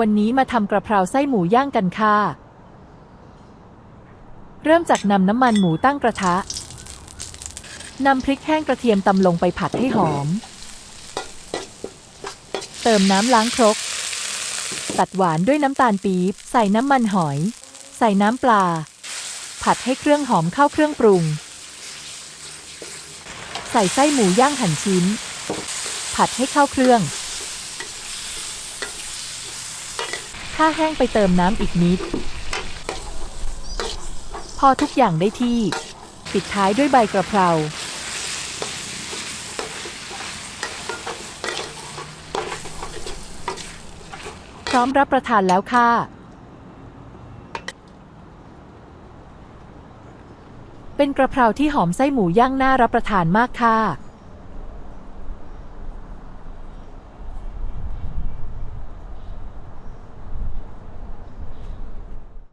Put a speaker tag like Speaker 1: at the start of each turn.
Speaker 1: วันนี้มาทำกระเพราไส้หมูย่างกันค่ะ เริ่มจากนำน้ำมันหมูตั้งกระทะ นำพริกแห้งกระเทียมตำลงไปผัดให้หอม เติมน้ำล้างครก ตัดหวานด้วยน้ำตาลปี๊บ ใส่น้ำมันหอย ใส่น้ำปลา ผัดให้เครื่องหอมเข้าเครื่องปรุง ใส่ไส้หมูย่างหั่นชิ้น ผัดให้เข้าเครื่อง ถ้าแห้งไปเติมน้ำอีกนิด พอทุกอย่างได้ที่ ปิดท้ายด้วยใบกระเพราพร้อมรับประทานแล้วค่ะ เป็นกระเพราที่หอมไส้หมูย่างน่ารับประทานมากค่ะ